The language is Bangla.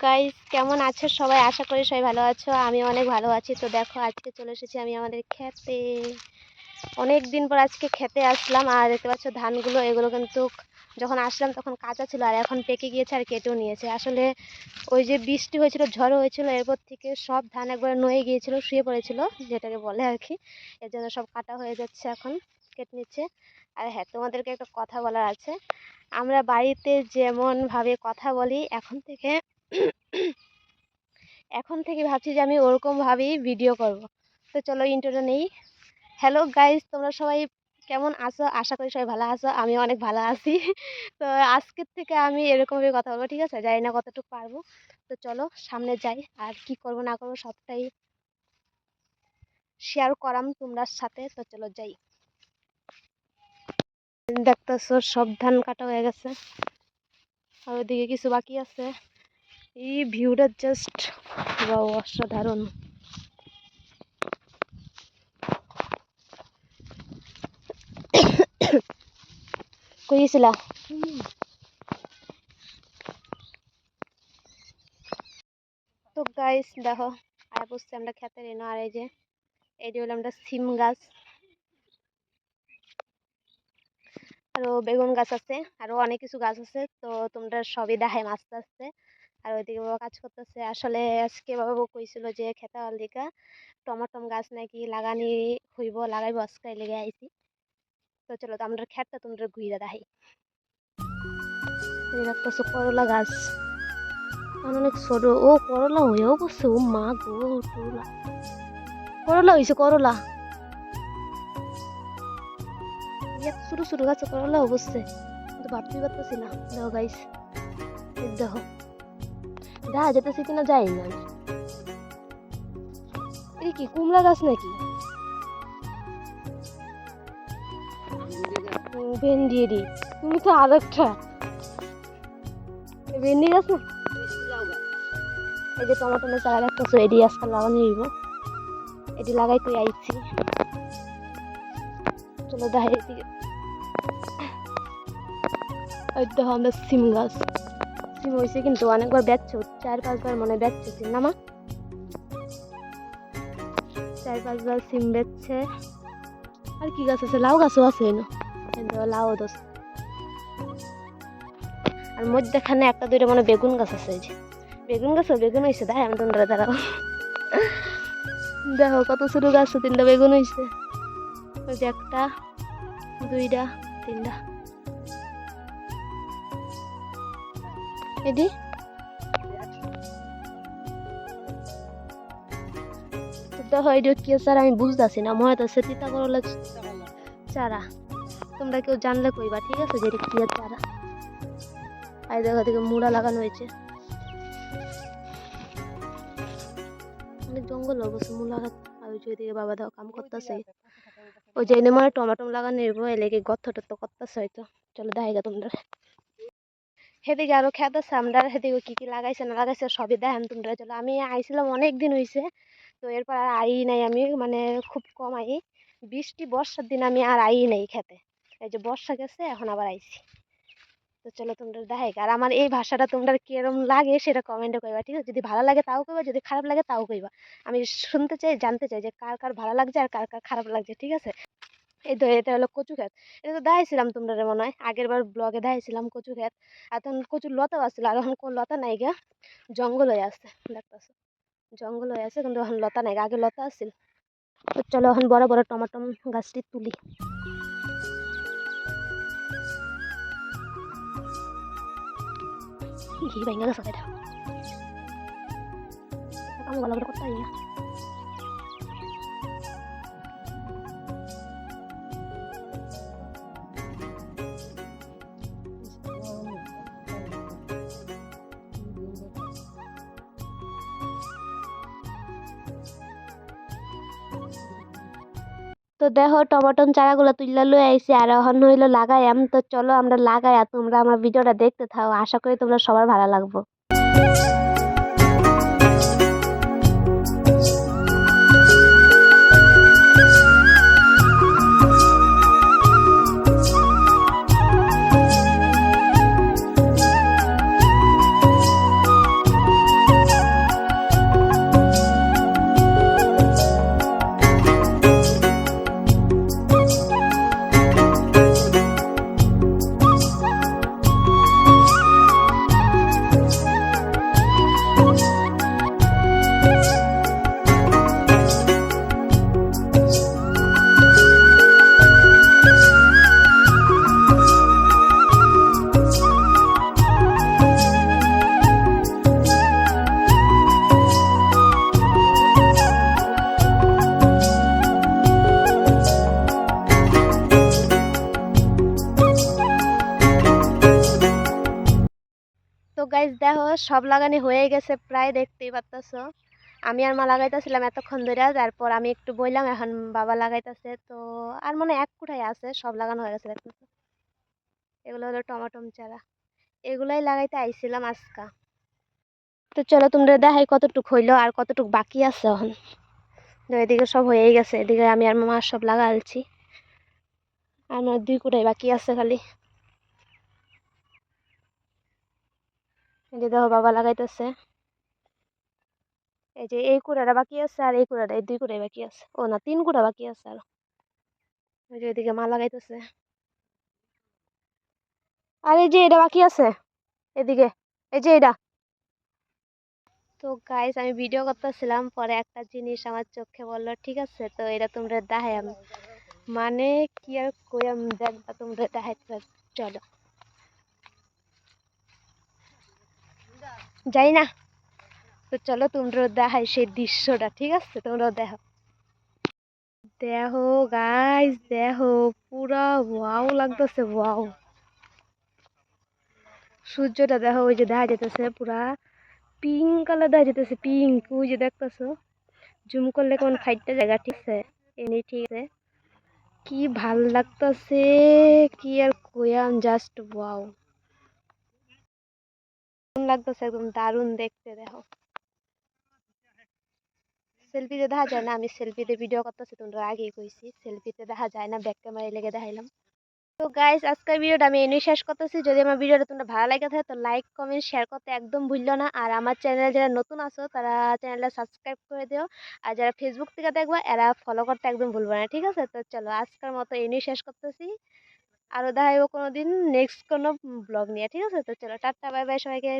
গাইস কেমন আছো সবাই? আশা করি সবাই ভালো আছো। আমি অনেক ভালো আছি। তো দেখো, আজকে চলে এসেছি আমি আমাদের খেতে। অনেক দিন পর আজকে খেতে আসলাম। আর দেখতে পাচ্ছ, ধানগুলো, এগুলো কিন্তু যখন আসলাম তখন কাঁচা ছিল আর এখন পেকে গিয়েছে আর কেটেও নিয়েছে। আসলে ওই যে বৃষ্টি হয়েছিল ঝড় হয়েছিল, এরপর থেকে সব ধান একবার নয়ে গিয়েছিল, শুয়ে পড়েছিল, যেটাকে বলে আর কি। এর জন্য সব কাটা হয়ে যাচ্ছে এখন, কেটে নিচ্ছে। আর হ্যাঁ তোমাদেরকে একটা কথা বলার আছে। আমরা বাড়িতে যেমনভাবে কথা বলি, এখন থেকে এখন থেকে ভাবছি যে আমি ওরকমভাবেই ভিডিও করব। তো চলো ইন্টারভিউ নেই। হ্যালো গাইজ তোমরা সবাই কেমন আছো? আশা করি সবাই ভালো আছো আমি অনেক ভালো আছি। তো আজকের থেকে আমি এরকমভাবে কথা বলব, ঠিক আছে? জানি না কতটুকু পারব। তো চলো সামনে যাই, আর কি করব না করব সবটাই শেয়ার করাম তোমরা সাথে। তো চলো যাই। দেখতেছো, সব ধান কাটা হয়ে গেছে। আর ওইদিকে কিছু বাকি আছে। এই ভিউটা জাস্ট অসাধারণ। কইছিলা? তো গাইস দেখো আর বসছি আমরা খেতে রেনো আর এই যে। যে হলো আমরা সিম গাছ। আরও বেগুন গাছ আছে, আরও অনেক কিছু গাছ আছে, তো তোমরা সবই দেখাই আস্তে আস্তে আর ওইদিকে বাবা কাজ করতেছে। আসলে আজকে বাবা কইছিল যে, খেতে দিকা টমাটম গাছ নাকি লাগানি হইব, লাগাইব আজকে লেগে আইছি। তো চলো তো আমরা খেতটা তোমরা ঘুরে দেখাই। দেখতেছো করলা গাছ। অনেক ছোট। ও করলা হয়েও বসছে ও মা গো, করলা। করলা হয়েছে করলা। ছোটো ছোটো গাছে করলা বসছে কিন্তু ভাবতেই পারতেছি না। দেখো গাইস দেখো। দেখা যেতেছে কিনা যাই না। এটা কি, কুমড়া গাছ নাকি? ভেন্ডি এডি তুমি তো আর একটা ভেন্ডি গাছ না? এই যে টমাটোমের চারা রাখতেছো এডি আজকাল লাগানো হইব। এডি লাগাই তুই আইছি। চলো দেখাই এদিকে ওই দেখো, আমরা সিম গাছ। সিম হয়েছে কিন্তু অনেকবার বেচছো চার পাঁচবার মনে বেচছে সিম না চার পাঁচবার সিম বেচছে। আর কি গাছ আছে? লাউ গাছও আছে এনো। লাউ দোষ। আর মধ্যেখানে একটা দুইটা মানে বেগুন গাছ আছে যে। বেগুন গাছ বেগুন হয়েছে দেখ আমি তোমরা দাঁড়াও। দেখো কত ছোটো গাছ, তিনটা বেগুন হয়েছে। ওই একটা, দুইটা, তিনটা। এডি দেখো এটা কি স্যার আমি বুঝতেছি না। মনে হচ্ছে তিতা করলা চারা। তোমরা কেউ জানলে কইবা, ঠিক আছে? যেটা কি চারা? আর দেখো থেকে মুড়া লাগানো হয়েছে। অনেক জঙ্গল অবশ্য, মুড়া আর ওই যে বাবা দাও কাম করতেছে। ওই যে মানে টমাটো লাগানো নির্ভর এলেকে গর্ত টর্ত করতেছে হয়তো। চলো দেখা তোমরা। সেদিকে আরও খেত আছে, আমরা সেদিকে কি কি লাগাইছে, না লাগাইছে সবই দেখেন তোমরা চলো। আমি আইছিলাম অনেক দিন হয়েছে তো এরপর আর আই নাই আমি মানে খুব কম আই বৃষ্টি, বর্ষার দিন আমি আর আই নাই খেতে। এই যে বর্ষা গেছে, এখন আবার আইছি। তো চলো তোমরা দেখাই আর আমার এই ভাষাটা তোমরা কিরম লাগে সেটা কমেন্টে কইবা, ঠিক আছে? যদি ভালো লাগে তাও কইবা, যদি খারাপ লাগে তাও কইবা। আমি শুনতে চাই, জানতে চাই যে কার কার ভালো লাগছে আর কার কার খারাপ লাগছে, ঠিক আছে? এই তো এটা হলো কচু ক্ষেত। এটা তো দেখাইছিলাম তোমরা মনে হয়। আগের বার ব্লগে দেখাইছিলাম কচু ক্ষেত। আর তখন কচুর লতাও আসছিল, আর এখন কোন লতা নাই গা জঙ্গল হয়ে আসছে দেখতেছো। জঙ্গল হয়ে আছে, কিন্তু এখন লতা নাই আগে লতা আসছিল তো চলো এখন বড় বড় টমাটম গাছটি তুলি। ঘি ভেঙে গেছে, এটা। কাম গলা করে করতে তো দেখো টমাটম চারাগুলো তুললা লয়ে আইছি, আর এখন হইল লাগাইয়াম তো চলো আমরা লাগাই, আর তোমরা আমার ভিডিওটা দেখতে থাও। আশা করি তোমরা সবার ভালো লাগবো। সব লাগানি হয়ে গেছে, প্রায় দেখতেই পারতাছ। আমি আর মা লাগাইতেছিলাম এতক্ষণ ধরে তারপর আমি একটু বললাম এখন বাবা লাগাইতেছে। তো আর মানে এক কুঠাই আছে, সব লাগানো হয়ে গেছে এগুলো হলো টমাটম চারা। এগুলাই লাগাইতে আইছিলাম আজকা। তো চলো তোমরা দেখাই কতটুক হইল আর কতটুক বাকি আছে এখন। এদিকে সব হয়েই গেছে, এদিকে আমি আর মামা সব লাগালছি। আর আমার দুই কুটাই বাকি আছে খালি। এই যে দেখো বাবা লাগাইতেছে। এই যে এই কুড়াটা বাকি আছে আর এই কুড়াটা, এই দুই কুড়াই বাকি আছে। ও না, তিন কুড়া বাকি আছে আর। ওই যে এদিকে মা লাগাইতেছে। আর এই যে এটা বাকি আছে, এদিকে, এই যে এটা। তো গাইস আমি ভিডিও করতেছিলাম, পরে একটা জিনিস আমার চোখে বলল, ঠিক আছে, তো এটা তোমরা দেখাই আমি। মানে কি আর কইয়াম দেখবা তোমরা দেখাইতে চলো। যাই না। তো চলো তোমরা দেখাই সেই দৃশ্যটা, ঠিক আছে? তোমরা দেখো। দেখো গাইস দেখো, পুরা ওয়াও লাগতেছে ওয়াও সূর্যটা দেখো, ওই যে দেখা যেতেছে পুরা পিঙ্ক কালার দেখা যেতেছে পিঙ্ক ওই যে দেখতেছো? জুম করলে কোন ফাইটটা জায়গা, ঠিক আছে? এমনি, ঠিক আছে? কি ভালো লাগতেছে, কি আর কয়াম জাস্ট ওয়াও লাগতেছে, একদম দারুণ দেখতে, দেখো। সেলফিতে দেখা যায় না, আমি সেলফিতে ভিডিও করতেছি, তোমরা আগেই কইছি, সেলফিতে দেখা যায় না ব্যাক ক্যামেরায় লেগে দেখাইলাম। তো গাইস আজকের ভিডিওটা আমি এনেই শেষ করতেছি। যদি আমার ভিডিওটা তোমরা ভালো লাগে থাকে, তো লাইক কমেন্ট শেয়ার করতে একদম ভুললো না। আর আমার চ্যানেলে যারা নতুন আছো, তারা চ্যানেলটা সাবস্ক্রাইব করে দিও। আর যারা ফেসবুক থেকে দেখবা, এরা ফলো করতে একদম ভুলবে না, ঠিক আছে? তো চলো, আজকের মতো এনেই শেষ করতেছি। আরও দেখাইবো কোনো দিন নেক্সট কোনো ব্লগ নিয়ে, ঠিক আছে? তো চলো, টাটা বাই বাই সবাইকে।